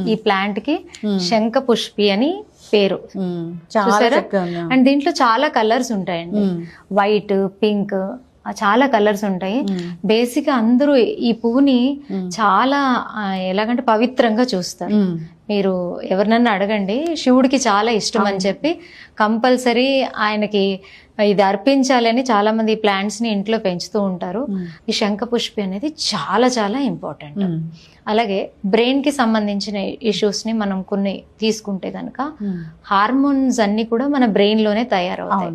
ఈ ప్లాంట్కి శంఖ పుష్పి అని పేరు. చాలా చూసారా? అండ్ దీంట్లో చాలా కలర్స్ ఉంటాయండి. వైట్ పింక్ చాలా కలర్స్ ఉంటాయి. బేసిక్ అందరూ ఈ పువ్వుని. చాలా ఎలాగంటే పవిత్రంగా చూస్తారు. మీరు ఎవరినన్నా అడగండి శివుడికి చాలా ఇష్టం అని చెప్పి కంపల్సరీ ఆయనకి ఇది అర్పించాలని చాలా మంది ఈ ప్లాంట్స్ని ఇంట్లో పెంచుతూ ఉంటారు. ఈ శంఖపుష్పి అనేది చాలా చాలా ఇంపార్టెంట్ అలాగే బ్రెయిన్కి సంబంధించిన ఇష్యూస్ని మనం కొన్ని తీసుకుంటే కనుక. హార్మోన్స్ అన్ని కూడా మన బ్రెయిన్లోనే తయారవుతాయి.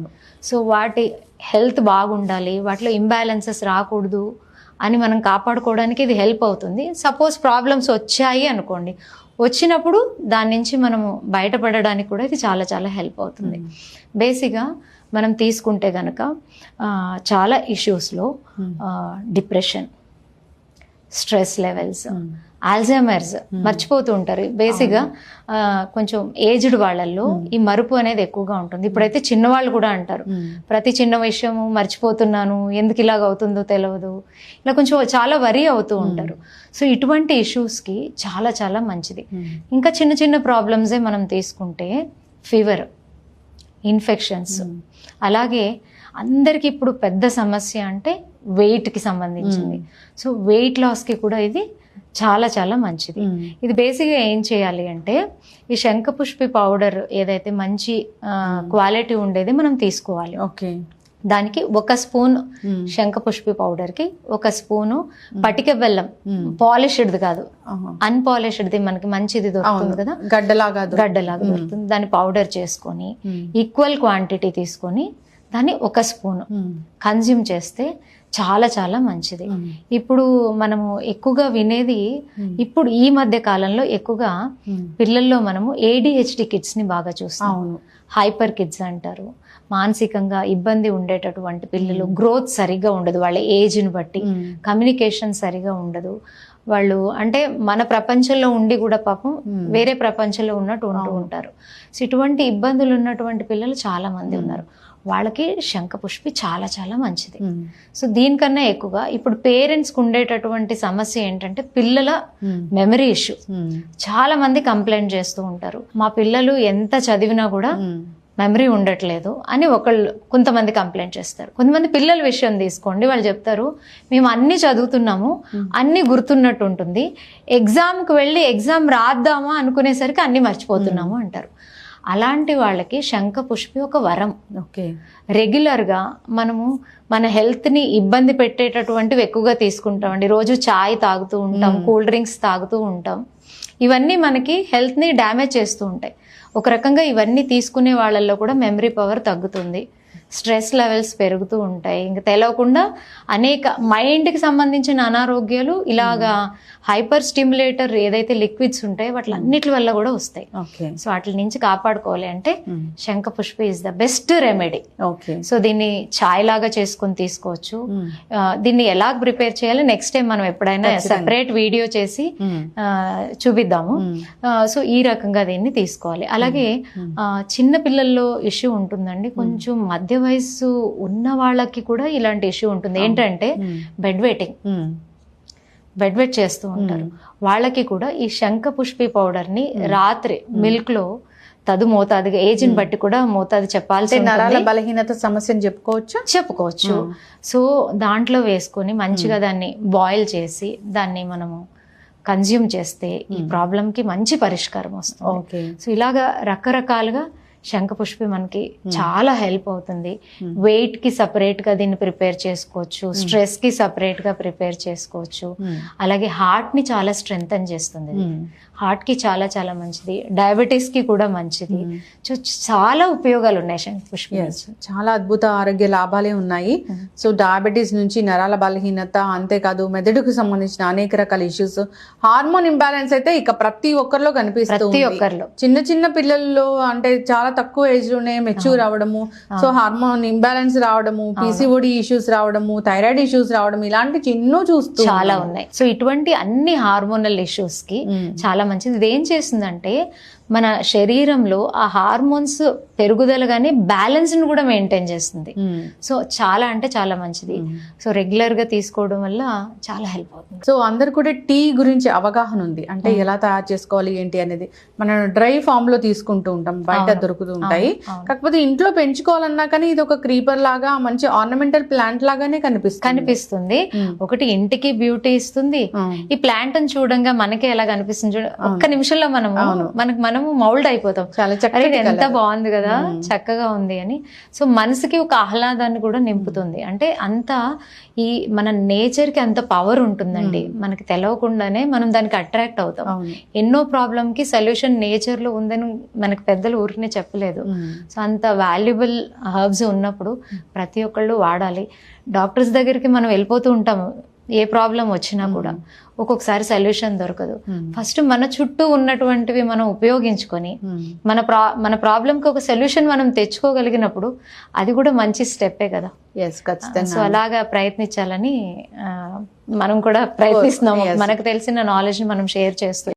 సో వాటి హెల్త్ బాగుండాలి వాటిలో ఇంబ్యాలెన్సెస్ రాకూడదు అని మనం కాపాడుకోవడానికి ఇది హెల్ప్ అవుతుంది. సపోజ్ ప్రాబ్లమ్స్ వచ్చాయి అనుకోండి వచ్చినప్పుడు దాని నుంచి మనము బయటపడడానికి కూడా ఇది చాలా చాలా హెల్ప్ అవుతుంది. బేసిక్గా మనం తీసుకుంటే కనుక చాలా ఇష్యూస్లో Hmm. Depression stress levels Alzheimer's మర్చిపోతూ ఉంటారు. బేసిక్గా కొంచెం ఏజ్డ్ వాళ్ళల్లో ఈ మరుపు అనేది ఎక్కువగా ఉంటుంది. ఇప్పుడైతే చిన్నవాళ్ళు కూడా అంటారు. ఉమ్, ప్రతి చిన్న విషయము మర్చిపోతున్నాను ఎందుకు ఇలాగ అవుతుందో తెలియదు ఇలా కొంచెం చాలా వరి అవుతూ ఉంటారు. సో ఇటువంటి ఇష్యూస్కి చాలా చాలా మంచిది. ఇంకా చిన్న చిన్న ప్రాబ్లమ్సే మనం తీసుకుంటే ఫీవర్ ఇన్ఫెక్షన్స్. అలాగే అందరికి ఇప్పుడు పెద్ద సమస్య అంటే వెయిట్కి సంబంధించింది. సో వెయిట్ లాస్కి కూడా ఇది చాలా చాలా మంచిది. ఉమ్, ఇది బేసిక్గా ఏం చేయాలి అంటే ఈ శంఖపుష్పి పౌడర్ ఏదైతే మంచి క్వాలిటీ ఉండేది మనం తీసుకోవాలి. ఓకే. దానికి ఒక స్పూన్ శంఖపుష్పి పౌడర్కి ఒక స్పూను పటిక బెల్లం. ఉమ్, పాలిష్డ్ది కాదు. అన్పాలిష్డ్ది మనకి మంచిది దొరుకుతుంది కదా? గడ్డలాగా. గడ్డలాగా దొరుకుతుంది. దాన్ని పౌడర్ చేసుకొని ఈక్వల్ క్వాంటిటీ తీసుకొని దాన్ని ఒక స్పూన్ కన్జ్యూమ్ చేస్తే చాలా చాలా మంచిది. ఇప్పుడు మనము ఎక్కువగా వినేది ఇప్పుడు ఈ మధ్య కాలంలో ఎక్కువగా. పిల్లల్లో మనము ఏడిహెచ్డి కిడ్స్ని బాగా చూస్తాం. హైపర్ కిడ్స్ అంటారు. మానసికంగా ఇబ్బంది ఉండేటటువంటి పిల్లలు గ్రోత్ సరిగా ఉండదు. వాళ్ళ ఏజ్ని బట్టి కమ్యూనికేషన్ సరిగా ఉండదు. వాళ్ళు అంటే మన ప్రపంచంలో ఉండి కూడా పాపం. వేరే ప్రపంచంలో ఉన్నట్టు ఉంటూ ఉంటారు. సో ఇటువంటి ఇబ్బందులు ఉన్నటువంటి పిల్లలు చాలా మంది ఉన్నారు. వాళ్ళకి శంఖపుష్పి చాలా చాలా మంచిది. సో దీనికన్నా ఎక్కువగా ఇప్పుడు పేరెంట్స్కి ఉండేటటువంటి సమస్య ఏంటంటే పిల్లల మెమరీ ఇష్యూ చాలా మంది కంప్లైంట్ చేస్తూ ఉంటారు. మా పిల్లలు ఎంత చదివినా కూడా మెమరీ ఉండట్లేదు అని ఒకళ్ళు కొంతమంది కంప్లైంట్ చేస్తారు. కొంతమంది పిల్లల విషయం తీసుకోండి. వాళ్ళు చెప్తారు మేము అన్ని చదువుతున్నాము అన్ని గుర్తున్నట్టు ఉంటుంది. ఎగ్జామ్కి వెళ్ళి ఎగ్జామ్ రాద్దామా అనుకునేసరికి అన్ని మర్చిపోతున్నాము అంటారు. అలాంటి వాళ్ళకి శంఖ పుష్పి ఒక వరం. ఓకే. రెగ్యులర్గా మనము మన హెల్త్ని ఇబ్బంది పెట్టేటటువంటివి ఎక్కువగా తీసుకుంటామండి. రోజు చాయ్ తాగుతూ ఉంటాం కూల్ డ్రింక్స్ తాగుతూ ఉంటాం. ఇవన్నీ మనకి హెల్త్ని డ్యామేజ్ చేస్తూ ఉంటాయి. ఒక రకంగా ఇవన్నీ తీసుకునే వాళ్ళల్లో కూడా మెమరీ పవర్ తగ్గుతుంది. స్ట్రెస్ లెవెల్స్ పెరుగుతూ ఉంటాయి. ఇంకా తెలవకుండా అనేక మైండ్కి సంబంధించిన అనారోగ్యాలు ఇలాగా హైపర్ స్టిమ్యులేటర్ ఏదైతే లిక్విడ్స్ ఉంటాయో వాటి వల్ల కూడా వస్తాయి. ఓకే. సో వాటి నుంచి కాపాడుకోవాలి అంటే శంఖ Pushpa is the best remedy okay. So దీన్ని చాయ్ లాగా చేసుకొని తీసుకోవచ్చు. దీన్ని ఎలా ప్రిపేర్ చేయాలి? నెక్స్ట్ టైం మనం ఎప్పుడైనా. సెపరేట్ వీడియో చేసి చూపిద్దాము. సో ఈ రకంగా దీన్ని తీసుకోవాలి. అలాగే చిన్న పిల్లల్లో ఇష్యూ ఉంటుందండి. కొంచెం మధ్య వయస్సు ఉన్న వాళ్ళకి కూడా ఇలాంటి ఇష్యూ ఉంటుంది. ఏంటంటే బెడ్ వెయిటింగ్ బెడ్ వెయిట్ చేస్తూ ఉంటారు. వాళ్ళకి కూడా ఈ శంఖ పుష్పి పౌడర్ని రాత్రి మిల్క్లో తదు మోతాదుగా ఏజ్ని బట్టి కూడా మోతాదు చెప్పాల్సి నరాల. బలహీనత సమస్యని చెప్పుకోవచ్చా? చెప్పుకోవచ్చు. సో దాంట్లో వేసుకొని మంచిగా దాన్ని బాయిల్ చేసి దాన్ని మనము కన్జ్యూమ్ చేస్తే ఈ ప్రాబ్లం కి మంచి పరిష్కారం వస్తుంది. ఓకే. సో ఇలాగా రకరకాలుగా శంఖపుష్పి మనకి చాలా హెల్ప్ అవుతుంది. వెయిట్కి సపరేట్గా దీన్ని ప్రిపేర్ చేసుకోవచ్చు. స్ట్రెస్కి సపరేట్గా ప్రిపేర్ చేసుకోవచ్చు. అలాగే హార్ట్ని చాలా స్ట్రెంగ్తన్ చేస్తుంది హార్ట్కి చాలా చాలా మంచిది. డయాబెటీస్కి కూడా మంచిది. సో చాలా ఉపయోగాలు ఉన్నాయి శంఖపుష్పి చాలా అద్భుత ఆరోగ్య లాభాలే ఉన్నాయి. సో డయాబెటీస్ నుంచి నరాల బలహీనత అంతేకాదు మెదడుకు సంబంధించిన అనేక రకాల ఇష్యూస్ హార్మోన్ ఇంబ్యాలెన్స్ అయితే ఇక ప్రతి ఒక్కరిలో కనిపిస్తుంది ప్రతి ఒక్కరిలో. చిన్న చిన్న పిల్లల్లో అంటే చాలా తక్కువ ఏజ్లోనే మెచ్యూర్ అవ్వడము సో హార్మోన్ ఇంబ్యాలెన్స్ రావడము పీసీఓడి ఇష్యూస్ రావడము థైరాయిడ్ ఇష్యూస్ రావడం ఇలాంటి ఎన్నో చూస్తూ చాలా ఉన్నాయి. సో ఇటువంటి అన్ని హార్మోనల్ ఇష్యూస్కి. చాలా మంచిది. ఇది ఏం చేస్తుందంటే మన శరీరంలో ఆ హార్మోన్స్ పెరుగుదల కానీ బ్యాలెన్స్ని కూడా మెయింటైన్ చేస్తుంది. సో చాలా అంటే చాలా మంచిది. సో రెగ్యులర్గా తీసుకోవడం వల్ల చాలా హెల్ప్ అవుతుంది. సో అందరు కూడా టీ గురించి అవగాహన ఉంది. అంటే ఎలా తయారు చేసుకోవాలి ఏంటి అనేది. మనం డ్రై ఫామ్లో తీసుకుంటూ ఉంటాం. బయట దొరుకుతూ ఉంటాయి. కాకపోతే ఇంట్లో పెంచుకోవాలన్నా కానీ ఇది ఒక క్రీపర్ లాగా మంచి ఆర్నమెంటల్ ప్లాంట్ లాగానే కనిపిస్తుంది. కనిపిస్తుంది. ఒకటి ఇంటికి బ్యూటీ ఇస్తుంది. ఈ ప్లాంట్ని చూడంగా మనకే ఎలా కనిపిస్తుంది చూడ. ఒక్క నిమిషంలో మనము మనకు మనము మౌల్డ్ అయిపోతాం. చాలా ఇది ఎంత. బాగుంది కదా. చక్కగా ఉంది అని. సో మనసుకి ఒక ఆహ్లాదాన్ని కూడా నింపుతుంది. అంటే అంత ఈ మన నేచర్కి అంత పవర్ ఉంటుందండి. మనకి తెలవకుండానే మనం దానికి అట్రాక్ట్ అవుతాం. ఎన్నో ప్రాబ్లమ్కి సొల్యూషన్ నేచర్లో ఉందని మనకి పెద్దలు ఊరికనే చెప్పలేదు. సో అంత వాల్యుబుల్ హర్బ్స్ ఉన్నప్పుడు ప్రతి ఒక్కళ్ళు వాడాలి. డాక్టర్స్ దగ్గరికి మనం వెళ్ళిపోతూ ఉంటాము. ఏ ప్రాబ్లం వచ్చినా కూడా ఒక్కొక్కసారి సొల్యూషన్ దొరకదు మ్మ్. ఫస్ట్ మన చుట్టూ ఉన్నటువంటివి మనం ఉపయోగించుకొని మ్మ్. మన ప్రా మన ప్రాబ్లంకి ఒక సొల్యూషన్ మనం తెచ్చుకోగలిగినప్పుడు అది కూడా మంచి స్టెప్పే కదా ఎస్ ఖచ్చితంగా సో అలాగా ప్రయత్నించాలని మనం కూడా ప్రయత్నిస్తున్నాము. మనకు తెలిసిన నాలెడ్జ్ మనం షేర్ చేస్తూ